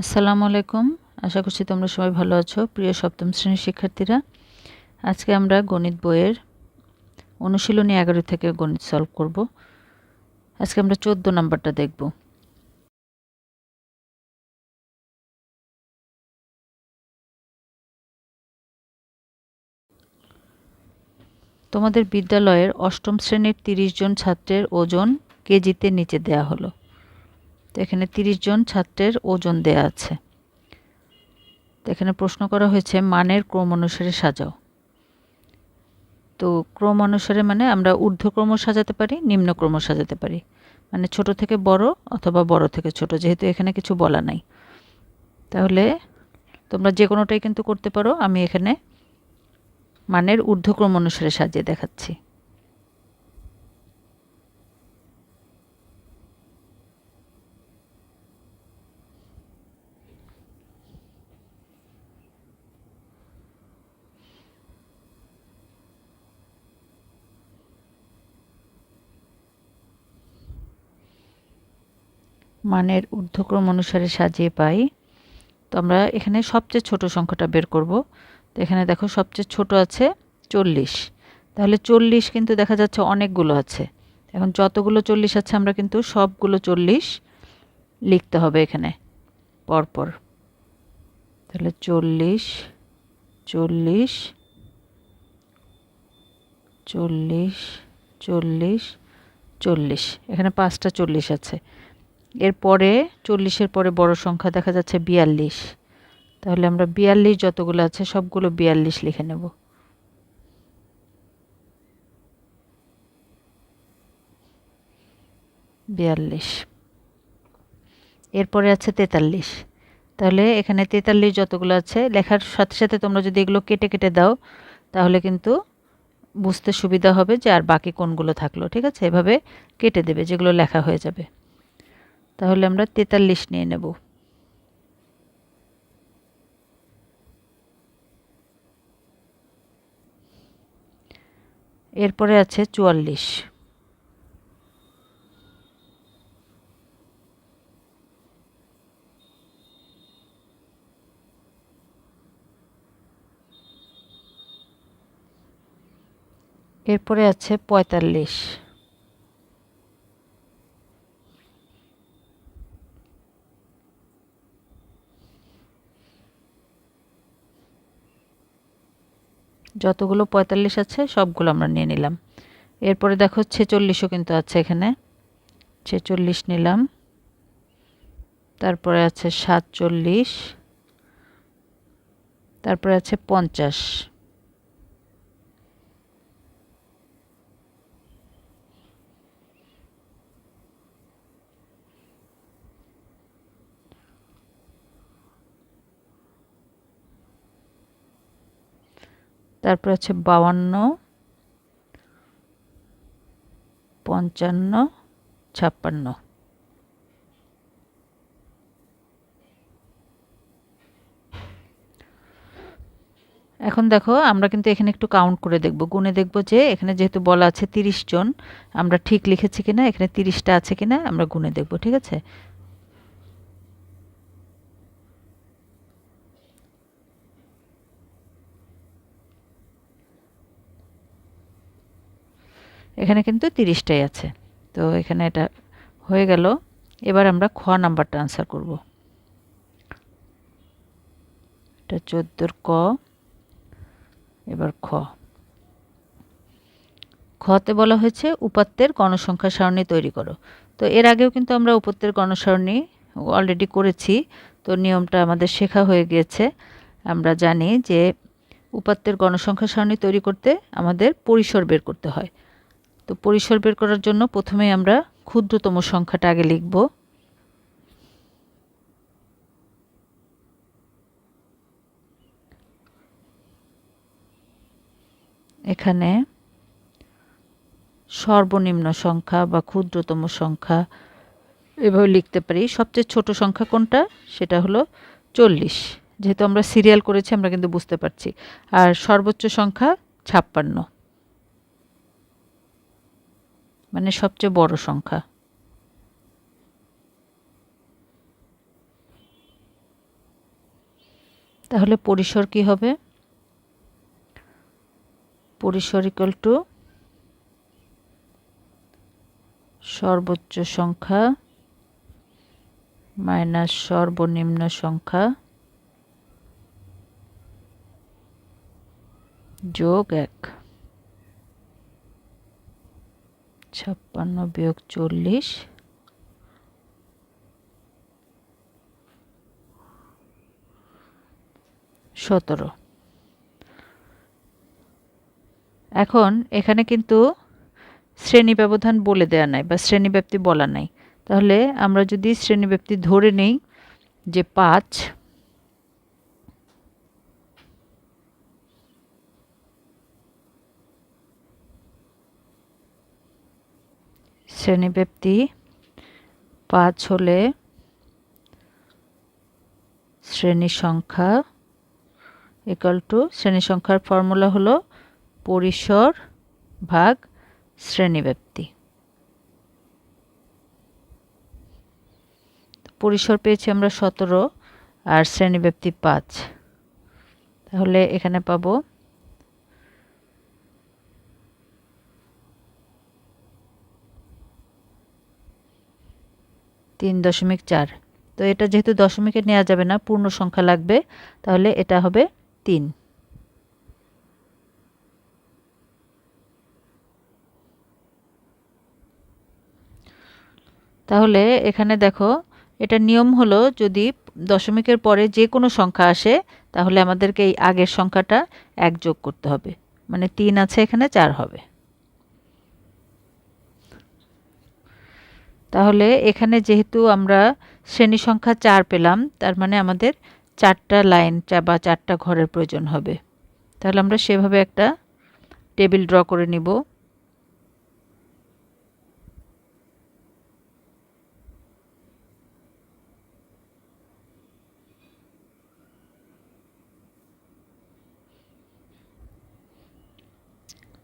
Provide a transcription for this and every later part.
আসসালামু আলাইকুম। আশা করছি তোমরা সবাই ভালো আছো। প্রিয় সপ্তম শ্রেণির শিক্ষার্থীরা, আজকে আমরা গণিত বইয়ের অনুশীলনী এগারো থেকে গণিত সলভ করব। আজকে আমরা চোদ্দ নাম্বারটা দেখব। তোমাদের বিদ্যালয়ের অষ্টম শ্রেণির তিরিশ জন ছাত্রের ওজন কেজিতে নিচে দেয়া হলো। তো এখানে তিরিশ জন ছাত্রের ওজন দেয়া আছে। তো এখানে প্রশ্ন করা হয়েছে, মানের ক্রম অনুসারে সাজাও। তো ক্রম অনুসারে মানে আমরা ঊর্ধ্বক্রম সাজাতে পারি, নিম্নক্রম সাজাতে পারি। মানে ছোট থেকে বড় অথবা বড় থেকে ছোট, যেহেতু এখানে কিছু বলা নাই। তাহলে তোমরা যে কোনোটাই কিন্তু করতে পারো, আমি এখানে মানের ঊর্ধ্বক্রম অনুসারে সাজিয়ে দেখাচ্ছি। মানের ঊর্ধ্বক্রম অনুসারে সাজিয়ে পাই। তো আমরা এখানে সবচেয়ে ছোট সংখ্যাটা বের করব। তো এখানে দেখো সবচেয়ে ছোট আছে চল্লিশ। তাহলে চল্লিশ কিন্তু দেখা যাচ্ছে অনেকগুলো আছে। এখন যতগুলো চল্লিশ আছে আমরা কিন্তু সবগুলো চল্লিশ লিখতে হবে এখানে পরপর। তাহলে চল্লিশ চল্লিশ চল্লিশ চল্লিশ চল্লিশ। এখানে পাঁচটা চল্লিশ আছে। এরপরে চল্লিশের পরে বড় সংখ্যা দেখা যাচ্ছে বিয়াল্লিশ। তাহলে আমরা বিয়াল্লিশ যতগুলো আছে সবগুলো বিয়াল্লিশ লিখে নেব। বিয়াল্লিশ। এরপরে আছে তেতাল্লিশ। তাহলে এখানে তেতাল্লিশ যতগুলো আছে, লেখার সাথে সাথে তোমরা যদি এগুলো কেটে কেটে দাও, তাহলে কিন্তু বুঝতে সুবিধা হবে যে আর বাকি কোনগুলো থাকল, ঠিক আছে? এভাবে কেটে দেবে, যেগুলো লেখা হয়ে যাবে। তাহলে আমরা তেতাল্লিশ নিয়ে নেব। এরপরে আছে চুয়াল্লিশ। এরপরে আছে পঁয়তাল্লিশ। যতগুলো পঁয়তাল্লিশ আছে, সবগুলো আমরা নিয়ে নিলাম। এরপরে দেখো ছেচল্লিশও কিন্তু আছে এখানে। ছেচল্লিশ নিলাম। তারপরে আছে সাতচল্লিশ। তারপরে আছে পঞ্চাশ। তারপর আছে বাউান্ন পঞ্চান্ন, ছাপ্পান্ন। এখন দেখো, আমরা কিন্তু এখানে একটু কাউন্ট করে দেখব। গুনে দেখব যে এখানে যেহেতু বলা আছে তিরিশ জন, আমরা ঠিক লিখেছি কিনা, এখানে তিরিশটা আছে কিনা, আমরা গুনে দেখব, ঠিক আছে? এখানে কিন্তু তিরিশটাই আছে। তো এখানে এটা হয়ে গেল। এবার আমরা খ নাম্বারটা আনসার করব। এটা চোদ্দোর ক, এবার খ। খতে বলা হয়েছে উপাত্তের গণসংখ্যা সারণী তৈরি করো। তো এর আগেও কিন্তু আমরা উপাত্তের গণসারণী অলরেডি করেছি। তো নিয়মটা আমাদের শেখা হয়ে গিয়েছে। আমরা জানি যে উপাত্তের গণসংখ্যা সারণী তৈরি করতে আমাদের পরিসর বের করতে হয়। তো পরিসর বের করার জন্য প্রথমে আমরা ক্ষুদ্রতম সংখ্যাটা আগে লিখব। এখানে সর্বনিম্ন সংখ্যা বা ক্ষুদ্রতম সংখ্যা এভাবে লিখতে পারি। সবচেয়ে ছোট সংখ্যা কোনটা? সেটা হলো চল্লিশ। যেহেতু আমরা সিরিয়াল করেছি, আমরা কিন্তু বুঝতে পারছি। আর সর্বোচ্চ সংখ্যা ছাপ্পান্ন। মানে সবচেয়ে বড় সংখ্যা। তাহলে পরিসর কি হবে? পরিসর ইকুয়াল টু সর্বোচ্চ সংখ্যা মাইনাস সর্বনিম্ন সংখ্যা যোগ এক। ছাপ্পান্ন বিয়োগ চল্লিশ। সতেরো। এখন এখানে কিন্তু শ্রেণি ব্যবধান বলে দেওয়া নাই বা শ্রেণীব্যাপ্তি বলা নাই। তাহলে আমরা যদি শ্রেণীব্যাপ্তি ধরে নেই যে পাঁচ শ্রেণীব্যাপ্তি পাঁচ হলে শ্রেণি সংখ্যা ইকাল টু শ্রেণি সংখ্যার ফর্মুলা হলো পরিসর ভাগ শ্রেণীব্যাপ্তি। পরিসর পেয়েছি আমরা সতেরো আর শ্রেণীব্যাপ্তি পাঁচ। তাহলে এখানে পাবো তিন দশমিক চার। তো এটা যেহেতু দশমিকে নেওয়া যাবে না, পূর্ণ সংখ্যা লাগবে, তাহলে এটা হবে তিন। তাহলে এখানে দেখো, এটা নিয়ম হলো যদি দশমিকের পরে যে কোনো সংখ্যা আসে, তাহলে আমাদেরকে এই আগের সংখ্যাটা এক যোগ করতে হবে। মানে তিন আছে এখানে, চার হবে। তাহলে এখানে যেহেতু আমরা শ্রেণি সংখ্যা চার পেলাম, তার মানে আমাদের চারটা লাইন বা চারটা ঘরের প্রয়োজন হবে। তাহলে আমরা সেভাবে একটা টেবিল ড্র করে নিব।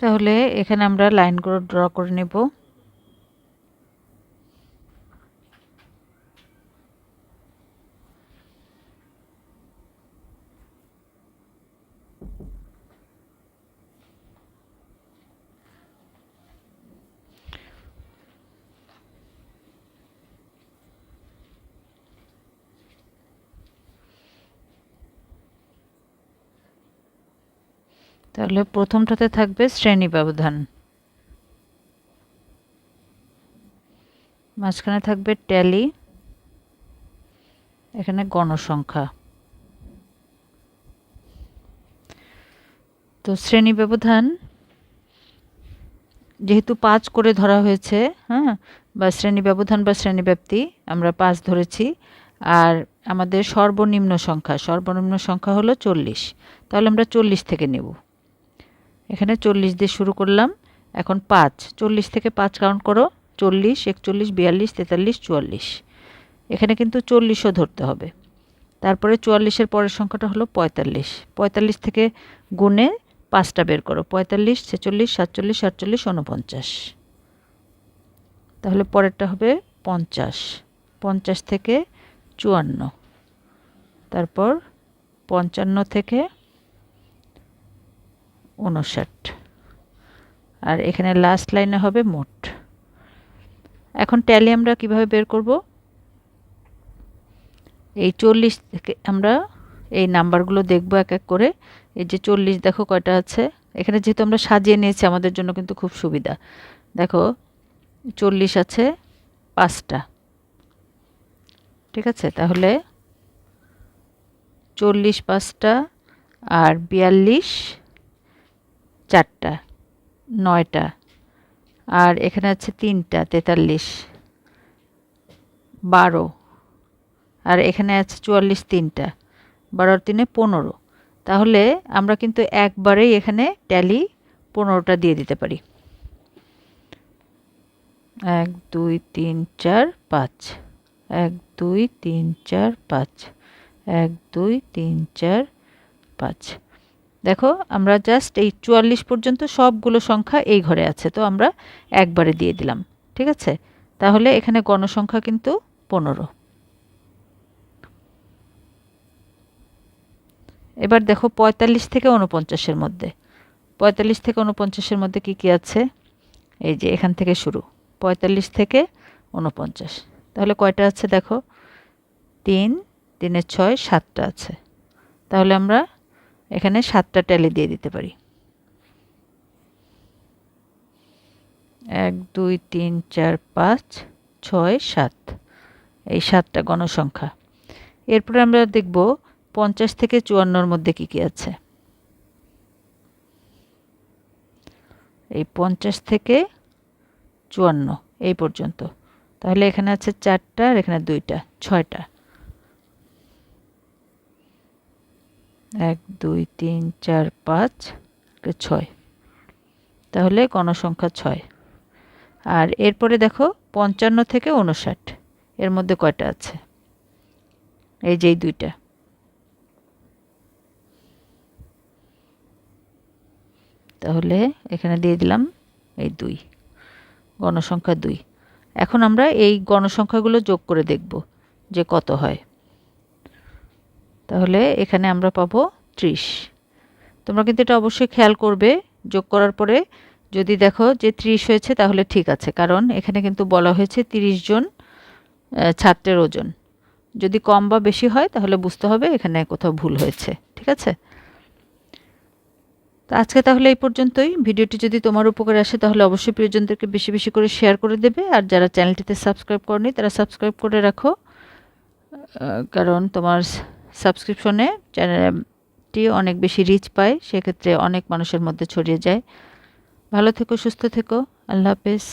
তাহলে এখানে আমরা লাইনগুলো ড্র করে নেব। তাহলে প্রথমটাতে থাকবে শ্রেণি ব্যবধান। মাঝখানে থাকবে ট্যালি। এখানে গণসংখ্যা। তো শ্রেণি ব্যবধান, যেহেতু পাঁচ করে ধরা হয়েছে হ্যাঁ বা শ্রেণি ব্যবধান বা শ্রেণি ব্যাপ্তি, আমরা পাঁচ ধরেছি। আর আমাদের সর্বনিম্ন সংখ্যা সর্বনিম্ন সংখ্যা হলো চল্লিশ। তাহলে আমরা চল্লিশ থেকে নেব। এখানে চল্লিশ দিয়ে শুরু করলাম। এখন পাঁচ। চল্লিশ থেকে পাঁচ কাউন্ট করো। চল্লিশ, একচল্লিশ, বিয়াল্লিশ, তেতাল্লিশ, চুয়াল্লিশ। এখানে কিন্তু চল্লিশও ধরতে হবে। তারপরে চুয়াল্লিশের পরের সংখ্যাটা হলো পঁয়তাল্লিশ। পঁয়তাল্লিশ থেকে গুণে পাঁচটা বের করো। পঁয়তাল্লিশ, ছেচল্লিশ, সাতচল্লিশ, আটচল্লিশ উনপঞ্চাশ তাহলে পরেরটা হবে পঞ্চাশ। পঞ্চাশ থেকে চুয়ান্ন। তারপর পঞ্চান্ন থেকে উনষাট। আর এখানে লাস্ট লাইনে হবে মোট। এখন ট্যালি আমরা কীভাবে বের করব? এই চল্লিশ থেকে আমরা এই নাম্বারগুলো দেখব এক এক করে। এই যে চল্লিশ, দেখো কয়টা আছে? এখানে যেহেতু আমরা সাজিয়ে নিয়েছি, আমাদের জন্য কিন্তু খুব সুবিধা। দেখো, চল্লিশ আছে, পাঁচটা। ঠিক আছে? তাহলে চল্লিশ, পাঁচটা। আর বিয়াল্লিশ চারটা, নয়টা, আর এখানে আছে তিনটা, তেতাল্লিশ, বারো, আর এখানে আছে চুয়াল্লিশ তিনটা বারোর তিনে পনেরো। তাহলে আমরা কিন্তু একবারেই এখানে ট্যালি পনেরোটা দিয়ে দিতে পারি। এক, দুই, তিন, চার, পাঁচ। এক, দুই, তিন, চার, পাঁচ। এক, দুই, তিন, চার, পাঁচ। দেখো, আমরা জাস্ট এই চুয়াল্লিশ পর্যন্ত সবগুলো সংখ্যা এই ঘরে আছে, তো আমরা একবারে দিয়ে দিলাম, ঠিক আছে? তাহলে এখানে গণসংখ্যা কিন্তু পনেরো। এবার দেখো, পঁয়তাল্লিশ থেকে উনপঞ্চাশের মধ্যে। পঁয়তাল্লিশ থেকে উনপঞ্চাশের মধ্যে কি কি আছে? এই যে এখান থেকে শুরু, পঁয়তাল্লিশ থেকে উনপঞ্চাশ তাহলে কয়টা আছে দেখো? তিন তিনের ছয়, সাতটা আছে। তাহলে আমরা এখানে সাতটা ট্যালি দিয়ে দিতে পারি। এক, দুই, তিন, চার, পাঁচ, ছয়, সাত। এই সাতটা গণসংখ্যা। এরপরে আমরা দেখব পঞ্চাশ থেকে চুয়ান্নর মধ্যে কি কি আছে। এই পঞ্চাশ থেকে চুয়ান্ন, এই পর্যন্ত। তাহলে এখানে আছে চারটা আর এখানে দুইটা, ছয়টা। এক, দুই, তিন, চার, পাঁচ ছয়। তাহলে গণসংখ্যা ছয়। আর এরপরে দেখো পঞ্চান্ন থেকে উনষাট এর মধ্যে কয়টা আছে? এই যেই দুইটা। তাহলে এখানে দিয়ে দিলাম এই দুই, গণসংখ্যা দুই। এখন আমরা এই গণসংখ্যাগুলো যোগ করে দেখব যে কত হয়। তাহলে এখানে আমরা পাবো ত্রিশ। তোমরা কিন্তু এটা অবশ্যই খেয়াল করবে, যোগ করার পরে যদি দেখো যে ত্রিশ হয়েছে তাহলে ঠিক আছে, কারণ এখানে কিন্তু বলা হয়েছে তিরিশ জন ছাত্রের ওজন। যদি কম বা বেশি হয় তাহলে বুঝতে হবে এখানে কোথাও ভুল হয়েছে, ঠিক আছে? তো আজকে তাহলে এই পর্যন্তই। ভিডিওটি যদি তোমার উপকারে আসে তাহলে অবশ্যই প্রিয়জনদেরকে বেশি বেশি করে শেয়ার করে দেবে। আর যারা চ্যানেলটিতে সাবস্ক্রাইব করনি তারা সাবস্ক্রাইব করে রাখো কারণ তোমার সাবস্ক্রিপশনে চ্যানেলটি অনেক বেশি রিচ পায়, সেক্ষেত্রে অনেক মানুষের মধ্যে ছড়িয়ে যায়। ভালো থেকো, সুস্থ থেকো। আল্লাহ হাফেজ।